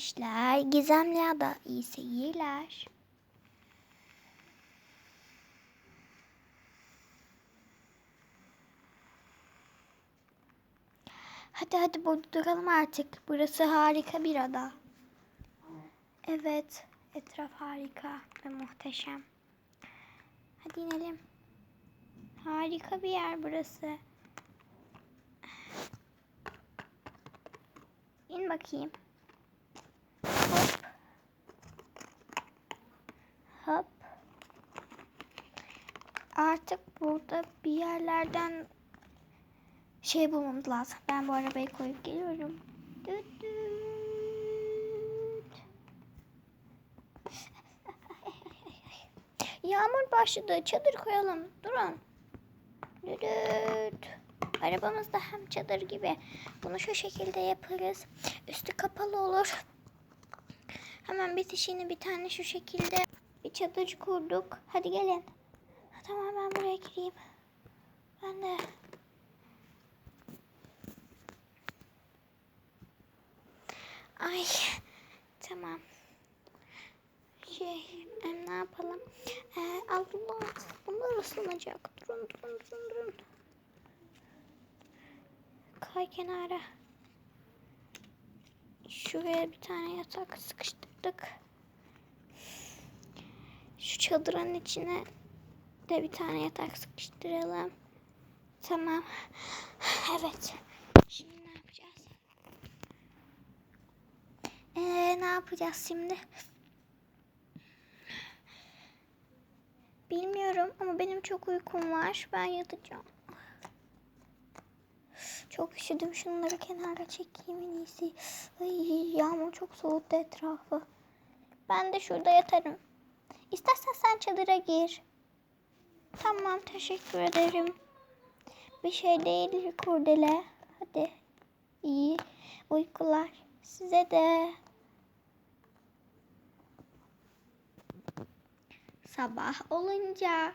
işler. Gizemli ya da iyi seyirler. Hadi hadi burada duralım artık. Burası harika bir ada. Evet, etraf harika ve muhteşem. Hadi inelim. Harika bir yer burası. İn bakayım. Hop. Hop. Artık burada bir yerlerden şey bulmamız lazım. Ben bu arabayı koyup geliyorum. Düt düt. Yağmur başladı. Çadır koyalım. Durun. Düdüt. Arabamız da hem çadır gibi. Bunu şu şekilde yaparız. Üstü kapalı olur. Hemen bitişini bir tane şu şekilde bir çadır kurduk. Hadi gelin. Ha, Tamam ben buraya gireyim. Ben de Ay tamam. Şey em, ne yapalım? Ee, Allah bunlar ıslanacak. Durun durun durun durun. Kay kenara. Şuraya bir tane yatak sıkıştırdık. Şu çadırın içine de bir tane yatak sıkıştıralım. Tamam. Evet. Şimdi ne yapacağız? Ee, ne yapacağız şimdi? Bilmiyorum ama benim çok uykum var. Ben yatacağım. Çok üşüdüm. Şunları kenara çekeyim en iyisi. Ay, yağmur çok soğuttu etrafı. Ben de şurada yatarım. İstersen sen çadıra gir. Tamam teşekkür ederim. Bir şey değil kurdele. Hadi. İyi uykular. Size de. Sabah olunca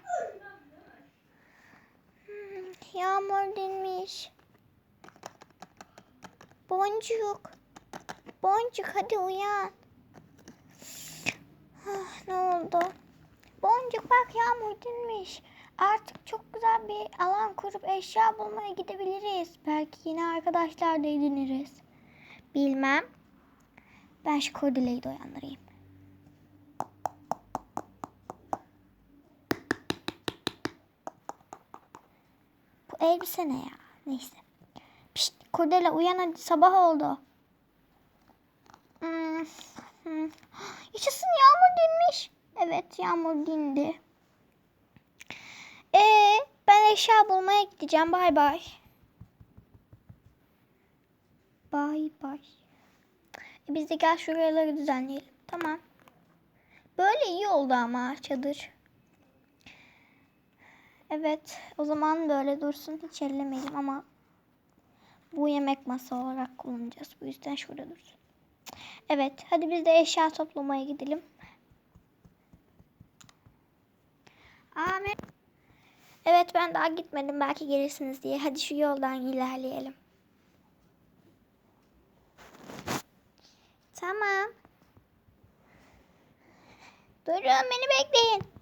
Hmm, yağmur dinmiş. Boncuk. Boncuk hadi uyan. Ah, ne oldu? Boncuk bak yağmur dinmiş. Artık çok güzel bir alan kurup eşya bulmaya gidebiliriz. Belki yine arkadaşlar da ediniriz. Bilmem. Ben şu kordeleyi de. Bu elbise ne ya? Neyse. Pişt, kurdele uyan hadi sabah oldu. Hmm, hmm. Yaşasın yağmur dinmiş. Evet yağmur dindi. Eşya bulmaya gideceğim. Bay bay. Bay bay. E biz de gel şuraları düzenleyelim. Tamam. Böyle iyi oldu ama çadır. Evet. O zaman böyle dursun. Hiç ellemeyelim ama bu yemek masa olarak kullanacağız. Bu yüzden şurada dursun. Evet. Hadi biz de eşya toplamaya gidelim. Ahmet. Evet ben daha gitmedim. Belki gelirsiniz diye. Hadi şu yoldan ilerleyelim. Tamam. Durun beni bekleyin.